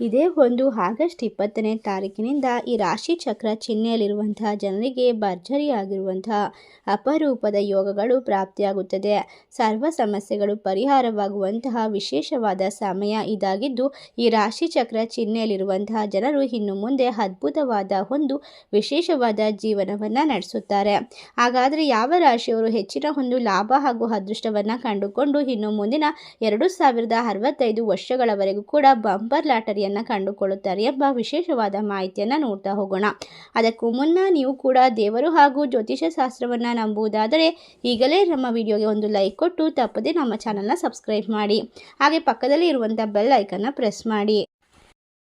ಇದೇ ಒಂದು ಆಗಸ್ಟ್ ಇಪ್ಪತ್ತನೇ ತಾರೀಕಿನಿಂದ ಈ ರಾಶಿ ಚಕ್ರ ಚಿಹ್ನೆಯಲ್ಲಿರುವಂತಹ ಜನರಿಗೆ ಭರ್ಜರಿಯಾಗಿರುವಂತಹ ಅಪರೂಪದ ಯೋಗಗಳು ಪ್ರಾಪ್ತಿಯಾಗುತ್ತದೆ. ಸರ್ವ ಸಮಸ್ಯೆಗಳು ಪರಿಹಾರವಾಗುವಂತಹ ವಿಶೇಷವಾದ ಸಮಯ ಇದಾಗಿದ್ದು, ಈ ರಾಶಿ ಚಕ್ರ ಚಿಹ್ನೆಯಲ್ಲಿರುವಂತಹ ಜನರು ಇನ್ನು ಮುಂದೆ ಅದ್ಭುತವಾದ ಒಂದು ವಿಶೇಷವಾದ ಜೀವನವನ್ನು ನಡೆಸುತ್ತಾರೆ. ಹಾಗಾದರೆ ಯಾವ ರಾಶಿಯವರು ಹೆಚ್ಚಿನ ಒಂದು ಲಾಭ ಹಾಗೂ ಅದೃಷ್ಟವನ್ನು ಕಂಡುಕೊಂಡು ಇನ್ನು ಮುಂದಿನ ಎರಡು ಸಾವಿರದ ಅರವತ್ತೈದು ವರ್ಷಗಳವರೆಗೂ ಕೂಡ ಬಂಪರ್ ಲಾಟರಿಯನ್ನು ಕಂಡುಕೊಳ್ಳುತ್ತಾರೆ ಎಂಬ ವಿಶೇಷವಾದ ಮಾಹಿತಿಯನ್ನು ನೋಡ್ತಾ ಹೋಗೋಣ. ಅದಕ್ಕೂ ಮುನ್ನ ನೀವು ಕೂಡ ದೇವರು ಹಾಗೂ ಜ್ಯೋತಿಷ ಶಾಸ್ತ್ರವನ್ನು ನಂಬುವುದಾದರೆ ಈಗಲೇ ನಮ್ಮ ವಿಡಿಯೋಗೆ ಒಂದು ಲೈಕ್ ಕೊಟ್ಟು ತಪ್ಪದೆ ನಮ್ಮ ಚಾನಲ್ನ ಸಬ್ಸ್ಕ್ರೈಬ್ ಮಾಡಿ. ಹಾಗೆ ಪಕ್ಕದಲ್ಲಿ ಇರುವಂಥ ಬೆಲ್ ಐಕನ್ನ ಪ್ರೆಸ್ ಮಾಡಿ.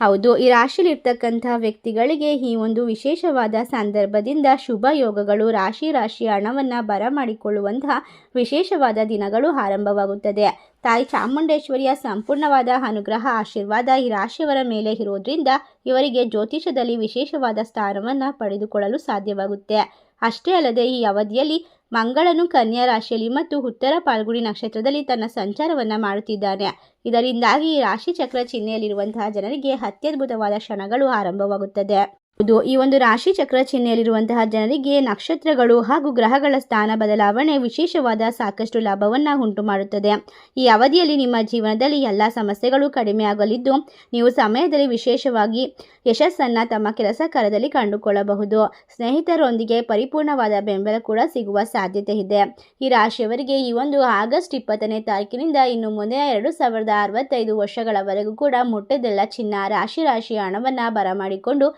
ಹೌದು, ಈ ರಾಶಿಯಲ್ಲಿರ್ತಕ್ಕಂಥ ವ್ಯಕ್ತಿಗಳಿಗೆ ಈ ಒಂದು ವಿಶೇಷವಾದ ಸಂದರ್ಭದಿಂದ ಶುಭ ಯೋಗಗಳು, ರಾಶಿ ರಾಶಿ ಹಣವನ್ನು ಬರಮಾಡಿಕೊಳ್ಳುವಂತಹ ವಿಶೇಷವಾದ ದಿನಗಳು ಆರಂಭವಾಗುತ್ತದೆ. ತಾಯಿ ಚಾಮುಂಡೇಶ್ವರಿಯ ಸಂಪೂರ್ಣವಾದ ಅನುಗ್ರಹ, ಆಶೀರ್ವಾದ ಈ ರಾಶಿಯವರ ಮೇಲೆ ಇರೋದ್ರಿಂದ ಇವರಿಗೆ ಜ್ಯೋತಿಷದಲ್ಲಿ ವಿಶೇಷವಾದ ಸ್ಥಾನವನ್ನು ಪಡೆದುಕೊಳ್ಳಲು ಸಾಧ್ಯವಾಗುತ್ತೆ. ಅಷ್ಟೇ ಅಲ್ಲದೆ ಈ ಅವಧಿಯಲ್ಲಿ ಮಂಗಳನು ಕನ್ಯಾ ರಾಶಿಯಲ್ಲಿ ಮತ್ತು ಉತ್ತರ ಪಾಲ್ಗುಡಿ ನಕ್ಷತ್ರದಲ್ಲಿ ತನ್ನ ಸಂಚಾರವನ್ನು ಮಾಡುತ್ತಿದ್ದಾನೆ. ಇದರಿಂದಾಗಿ ರಾಶಿ ಚಕ್ರ ಚಿಹ್ನೆಯಲ್ಲಿರುವಂತಹ ಜನರಿಗೆ ಅತ್ಯದ್ಭುತವಾದ ಕ್ಷಣಗಳು ಆರಂಭವಾಗುತ್ತದೆ. ಹೌದು. ಈ ಒಂದು ರಾಶಿ ಚಕ್ರ ಚಿಹ್ನೆಯಲ್ಲಿರುವಂತಹ ಜನರಿಗೆ ನಕ್ಷತ್ರಗಳು ಹಾಗೂ ಗ್ರಹಗಳ ಸ್ಥಾನ ಬದಲಾವಣೆ ವಿಶೇಷವಾದ ಸಾಕಷ್ಟು ಲಾಭವನ್ನು ಉಂಟು ಮಾಡುತ್ತದೆ. ಈ ಅವಧಿಯಲ್ಲಿ ನಿಮ್ಮ ಜೀವನದಲ್ಲಿ ಎಲ್ಲ ಸಮಸ್ಯೆಗಳು ಕಡಿಮೆ ಆಗಲಿದ್ದು, ನೀವು ಸಮಯದಲ್ಲಿ ವಿಶೇಷವಾಗಿ ಯಶಸ್ಸನ್ನು ತಮ್ಮ ಕೆಲಸ ಕಾರ್ಯದಲ್ಲಿ ಕಂಡುಕೊಳ್ಳಬಹುದು. ಸ್ನೇಹಿತರೊಂದಿಗೆ ಪರಿಪೂರ್ಣವಾದ ಬೆಂಬಲ ಕೂಡ ಸಿಗುವ ಸಾಧ್ಯತೆ ಇದೆ. ಈ ರಾಶಿಯವರಿಗೆ ಈ ಒಂದು ಆಗಸ್ಟ್ ಇಪ್ಪತ್ತನೇ ತಾರೀಕಿನಿಂದ ಇನ್ನು ಮುಂದೆ ಎರಡು ಸಾವಿರದ ಅರವತ್ತೈದು ವರ್ಷಗಳವರೆಗೂ ಕೂಡ ಮುಟ್ಟದೆಲ್ಲ ಚಿನ್ನ ರಾಶಿ ರಾಶಿ ಹಣವನ್ನು ಬರಮಾಡಿಕೊಂಡು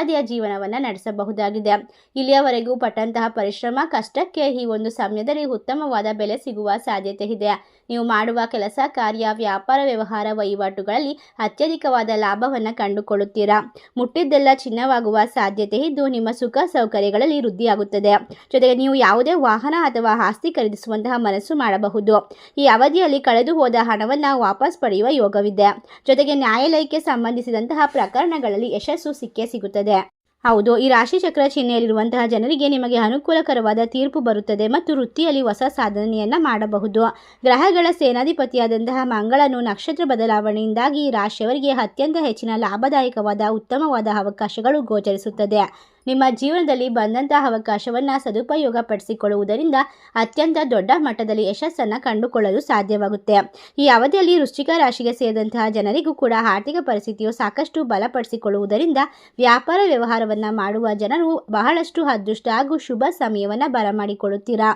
ನೆಮ್ಮದಿಯ ಜೀವನವನ್ನು ನಡೆಸಬಹುದಾಗಿದೆ. ಇಲ್ಲಿಯವರೆಗೂ ಪಟ್ಟಂತಹ ಪರಿಶ್ರಮ, ಕಷ್ಟಕ್ಕೆ ಈ ಒಂದು ಸಮಯದಲ್ಲಿ ಉತ್ತಮವಾದ ಬೆಲೆ ಸಿಗುವ ಸಾಧ್ಯತೆ ಇದೆ. ನೀವು ಮಾಡುವ ಕೆಲಸ, ಕಾರ್ಯ, ವ್ಯಾಪಾರ, ವ್ಯವಹಾರ ವಹಿವಾಟುಗಳಲ್ಲಿ ಅತ್ಯಧಿಕವಾದ ಲಾಭವನ್ನು ಕಂಡುಕೊಳ್ಳುತ್ತೀರಾ? ಮುಟ್ಟಿದ್ದೆಲ್ಲ ಚಿನ್ನವಾಗುವ ಸಾಧ್ಯತೆ ಇದ್ದು ನಿಮ್ಮ ಸುಖ ಸೌಕರ್ಯಗಳಲ್ಲಿ ವೃದ್ಧಿಯಾಗುತ್ತದೆ. ಜೊತೆಗೆ ನೀವು ಯಾವುದೇ ವಾಹನ ಅಥವಾ ಆಸ್ತಿ ಖರೀದಿಸುವಂತಹ ಮನಸ್ಸು ಮಾಡಬಹುದು. ಈ ಅವಧಿಯಲ್ಲಿ ಕಳೆದು ಹೋದ ಹಣವನ್ನು ವಾಪಸ್ ಪಡೆಯುವ ಯೋಗವಿದೆ. ಜೊತೆಗೆ ನ್ಯಾಯಾಲಯಕ್ಕೆ ಸಂಬಂಧಿಸಿದಂತಹ ಪ್ರಕರಣಗಳಲ್ಲಿ ಯಶಸ್ಸು ಸಿಕ್ಕೇ ಸಿಗುತ್ತದೆ. ಹೌದು, ಈ ರಾಶಿ ಚಕ್ರ ಚಿಹ್ನೆಯಲ್ಲಿರುವಂತಹ ಜನರಿಗೆ ನಿಮಗೆ ಅನುಕೂಲಕರವಾದ ತೀರ್ಪು ಬರುತ್ತದೆ ಮತ್ತು ವೃತ್ತಿಯಲ್ಲಿ ಹೊಸ ಸಾಧನೆಯನ್ನು ಮಾಡಬಹುದು. ಗ್ರಹಗಳ ಸೇನಾಧಿಪತಿಯಾದಂತಹ ಮಂಗಳನು ನಕ್ಷತ್ರ ಬದಲಾವಣೆಯಿಂದಾಗಿ ಈ ರಾಶಿಯವರಿಗೆ ಅತ್ಯಂತ ಹೆಚ್ಚಿನ ಲಾಭದಾಯಕವಾದ, ಉತ್ತಮವಾದ ಅವಕಾಶಗಳು ಗೋಚರಿಸುತ್ತದೆ. ನಿಮ್ಮ ಜೀವನದಲ್ಲಿ ಬಂದಂತಹ ಅವಕಾಶವನ್ನು ಸದುಪಯೋಗ ಪಡಿಸಿಕೊಳ್ಳುವುದರಿಂದ ಅತ್ಯಂತ ದೊಡ್ಡ ಮಟ್ಟದಲ್ಲಿ ಯಶಸ್ಸನ್ನು ಕಂಡುಕೊಳ್ಳಲು ಸಾಧ್ಯವಾಗುತ್ತೆ. ಈ ಅವಧಿಯಲ್ಲಿ ವೃಶ್ಚಿಕ ರಾಶಿಗೆ ಸೇರಿದಂತಹ ಜನರಿಗೂ ಕೂಡ ಆರ್ಥಿಕ ಪರಿಸ್ಥಿತಿಯು ಸಾಕಷ್ಟು ಬಲಪಡಿಸಿಕೊಳ್ಳುವುದರಿಂದ ವ್ಯಾಪಾರ ವ್ಯವಹಾರವನ್ನು ಮಾಡುವ ಜನರು ಬಹಳಷ್ಟು ಅದೃಷ್ಟ ಹಾಗೂ ಶುಭ ಸಮಯವನ್ನು ಬರಮಾಡಿಕೊಳ್ಳುತ್ತೀರಾ?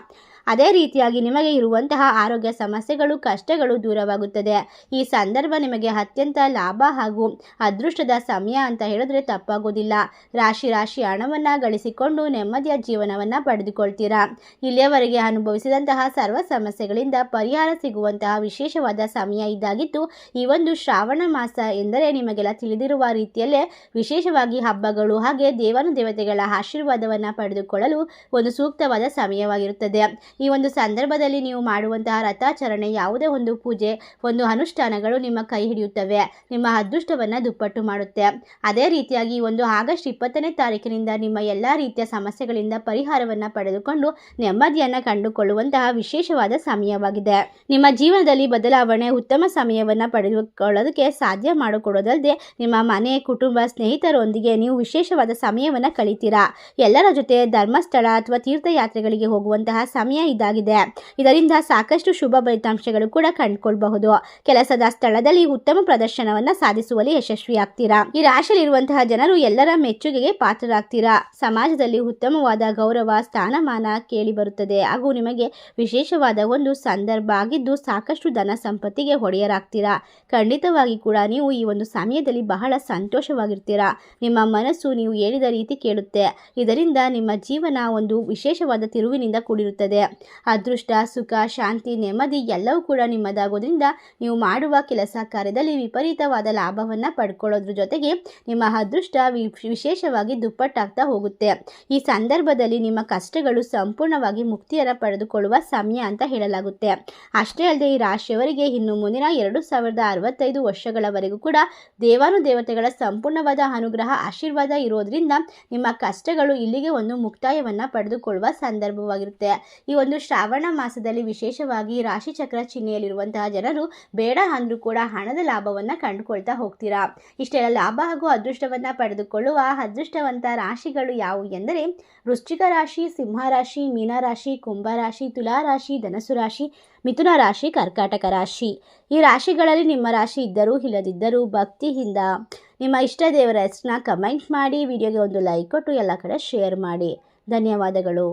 ಅದೇ ರೀತಿಯಾಗಿ ನಿಮಗೆ ಇರುವಂತಹ ಆರೋಗ್ಯ ಸಮಸ್ಯೆಗಳು, ಕಷ್ಟಗಳು ದೂರವಾಗುತ್ತದೆ. ಈ ಸಂದರ್ಭ ನಿಮಗೆ ಅತ್ಯಂತ ಲಾಭ ಹಾಗೂ ಅದೃಷ್ಟದ ಸಮಯ ಅಂತ ಹೇಳಿದ್ರೆ ತಪ್ಪಾಗೋದಿಲ್ಲ. ರಾಶಿ ರಾಶಿ ಹಣವನ್ನು ಗಳಿಸಿಕೊಂಡು ನೆಮ್ಮದಿಯ ಜೀವನವನ್ನು ಪಡೆದುಕೊಳ್ತೀರಾ? ಇಲ್ಲಿಯವರೆಗೆ ಅನುಭವಿಸಿದಂತಹ ಸರ್ವ ಸಮಸ್ಯೆಗಳಿಂದ ಪರಿಹಾರ ಸಿಗುವಂತಹ ವಿಶೇಷವಾದ ಸಮಯ ಇದಾಗಿತ್ತು. ಈ ಒಂದು ಶ್ರಾವಣ ಮಾಸ ಎಂದರೆ ನಿಮಗೆಲ್ಲ ತಿಳಿದಿರುವ ರೀತಿಯಲ್ಲೇ ವಿಶೇಷವಾಗಿ ಹಬ್ಬಗಳು ಹಾಗೆ ದೇವನ ದೇವತೆಗಳ ಆಶೀರ್ವಾದವನ್ನು ಪಡೆದುಕೊಳ್ಳಲು ಒಂದು ಸೂಕ್ತವಾದ ಸಮಯವಾಗಿರುತ್ತದೆ. ಈ ಒಂದು ಸಂದರ್ಭದಲ್ಲಿ ನೀವು ಮಾಡುವಂತಹ ರಥಾಚರಣೆ ಯಾವುದೇ ಒಂದು ಪೂಜೆ, ಒಂದು ಅನುಷ್ಠಾನಗಳು ನಿಮ್ಮ ಕೈ ಹಿಡಿಯುತ್ತವೆ, ನಿಮ್ಮ ಅದೃಷ್ಟವನ್ನು ದುಪ್ಪಟ್ಟು ಮಾಡುತ್ತೆ. ಅದೇ ರೀತಿಯಾಗಿ ಒಂದು ಆಗಸ್ಟ್ ಇಪ್ಪತ್ತನೇ ತಾರೀಕಿನಿಂದ ನಿಮ್ಮ ಎಲ್ಲ ರೀತಿಯ ಸಮಸ್ಯೆಗಳಿಂದ ಪರಿಹಾರವನ್ನು ಪಡೆದುಕೊಂಡು ನೆಮ್ಮದಿಯನ್ನು ಕಂಡುಕೊಳ್ಳುವಂತಹ ವಿಶೇಷವಾದ ಸಮಯವಾಗಿದೆ. ನಿಮ್ಮ ಜೀವನದಲ್ಲಿ ಬದಲಾವಣೆ, ಉತ್ತಮ ಸಮಯವನ್ನು ಪಡೆದುಕೊಳ್ಳೋದಕ್ಕೆ ಸಾಧ್ಯ ಮಾಡಿಕೊಡೋದಲ್ಲದೆ ನಿಮ್ಮ ಮನೆ, ಕುಟುಂಬ ಸ್ನೇಹಿತರೊಂದಿಗೆ ನೀವು ವಿಶೇಷವಾದ ಸಮಯವನ್ನು ಕಳೀತೀರಾ? ಎಲ್ಲರ ಜೊತೆ ಧರ್ಮಸ್ಥಳ ಅಥವಾ ತೀರ್ಥಯಾತ್ರೆಗಳಿಗೆ ಹೋಗುವಂತಹ ಸಮಯ ಇದಾಗಿದೆ. ಇದರಿಂದ ಸಾಕಷ್ಟು ಶುಭ ಫಲಿತಾಂಶಗಳು ಕೂಡ ಕಂಡುಕೊಳ್ಬಹುದು. ಕೆಲಸದ ಸ್ಥಳದಲ್ಲಿ ಉತ್ತಮ ಪ್ರದರ್ಶನವನ್ನ ಸಾಧಿಸುವಲ್ಲಿ ಯಶಸ್ವಿಯಾಗ್ತೀರಾ? ಈ ರಾಶಿಯಲ್ಲಿರುವಂತಹ ಜನರು ಎಲ್ಲರ ಮೆಚ್ಚುಗೆಗೆ ಪಾತ್ರರಾಗ್ತೀರಾ? ಸಮಾಜದಲ್ಲಿ ಉತ್ತಮವಾದ ಗೌರವ, ಸ್ಥಾನಮಾನ ಕೇಳಿ ಬರುತ್ತದೆ. ಹಾಗೂ ನಿಮಗೆ ವಿಶೇಷವಾದ ಒಂದು ಸಂದರ್ಭ ಆಗಿದ್ದು ಸಾಕಷ್ಟು ಧನ ಸಂಪತ್ತಿಗೆ ಹೊಡೆಯರಾಗ್ತೀರಾ ಖಂಡಿತವಾಗಿ ಕೂಡ ನೀವು ಈ ಒಂದು ಸಮಯದಲ್ಲಿ ಬಹಳ ಸಂತೋಷವಾಗಿರ್ತೀರಾ? ನಿಮ್ಮ ಮನಸ್ಸು ನೀವು ಹೇಳಿದ ರೀತಿ ಕೇಳುತ್ತೆ. ಇದರಿಂದ ನಿಮ್ಮ ಜೀವನ ಒಂದು ವಿಶೇಷವಾದ ತಿರುವಿನಿಂದ ಕೂಡಿರುತ್ತದೆ. ಅದೃಷ್ಟ, ಸುಖ, ಶಾಂತಿ, ನೆಮ್ಮದಿ ಎಲ್ಲವೂ ಕೂಡ ನಿಮ್ಮದಾಗೋದ್ರಿಂದ ನೀವು ಮಾಡುವ ಕೆಲಸ ಕಾರ್ಯದಲ್ಲಿ ವಿಪರೀತವಾದ ಲಾಭವನ್ನು ಪಡ್ಕೊಳ್ಳೋದ್ರ ಜೊತೆಗೆ ನಿಮ್ಮ ಅದೃಷ್ಟ ವಿಶೇಷವಾಗಿ ದುಪ್ಪಟ್ಟಾಗ್ತಾ ಹೋಗುತ್ತೆ. ಈ ಸಂದರ್ಭದಲ್ಲಿ ನಿಮ್ಮ ಕಷ್ಟಗಳು ಸಂಪೂರ್ಣವಾಗಿ ಮುಕ್ತಿಯನ್ನ ಪಡೆದುಕೊಳ್ಳುವ ಸಮಯ ಅಂತ ಹೇಳಲಾಗುತ್ತೆ. ಅಷ್ಟೇ ಅಲ್ಲದೆ ಈ ರಾಶಿಯವರಿಗೆ ಇನ್ನು ಮುಂದಿನ ಎರಡು ಸಾವಿರದ ಅರವತ್ತೈದು ವರ್ಷಗಳವರೆಗೂ ಕೂಡ ದೇವಾನುದೇವತೆಗಳ ಸಂಪೂರ್ಣವಾದ ಅನುಗ್ರಹ, ಆಶೀರ್ವಾದ ಇರೋದ್ರಿಂದ ನಿಮ್ಮ ಕಷ್ಟಗಳು ಇಲ್ಲಿಗೆ ಒಂದು ಮುಕ್ತಾಯವನ್ನು ಪಡೆದುಕೊಳ್ಳುವ ಸಂದರ್ಭವಾಗಿರುತ್ತೆ. ಈ ಒಂದು ಶ್ರಾವಣ ಮಾಸದಲ್ಲಿ ವಿಶೇಷವಾಗಿ ರಾಶಿಚಕ್ರ ಚಿಹ್ನೆಯಲ್ಲಿರುವಂತಹ ಜನರು ಬೇಡ ಅಂದ್ರೂ ಕೂಡ ಹಣದ ಲಾಭವನ್ನು ಕಂಡುಕೊಳ್ತಾ ಹೋಗ್ತೀರಾ? ಇಷ್ಟೆಲ್ಲ ಲಾಭ ಹಾಗೂ ಅದೃಷ್ಟವನ್ನು ಪಡೆದುಕೊಳ್ಳುವ ಅದೃಷ್ಟವಂತ ರಾಶಿಗಳು ಯಾವುವು ಎಂದರೆ ವೃಶ್ಚಿಕ ರಾಶಿ, ಸಿಂಹ ರಾಶಿ ಮೀನರಾಶಿ ಕುಂಭರಾಶಿ ತುಲಾರಾಶಿ ಧನಸು ರಾಶಿ ಮಿಥುನ ರಾಶಿ, ಕರ್ಕಾಟಕ ರಾಶಿ. ಈ ರಾಶಿಗಳಲ್ಲಿ ನಿಮ್ಮ ರಾಶಿ ಇದ್ದರೂ ಇಲ್ಲದಿದ್ದರೂ ಭಕ್ತಿಯಿಂದ ನಿಮ್ಮ ಇಷ್ಟ ದೇವರ ಹೆಸರನ್ನ ಕಮೆಂಟ್ ಮಾಡಿ ವಿಡಿಯೋಗೆ ಒಂದು ಲೈಕ್ ಕೊಟ್ಟು ಎಲ್ಲ ಕಡೆ ಶೇರ್ ಮಾಡಿ. ಧನ್ಯವಾದಗಳು.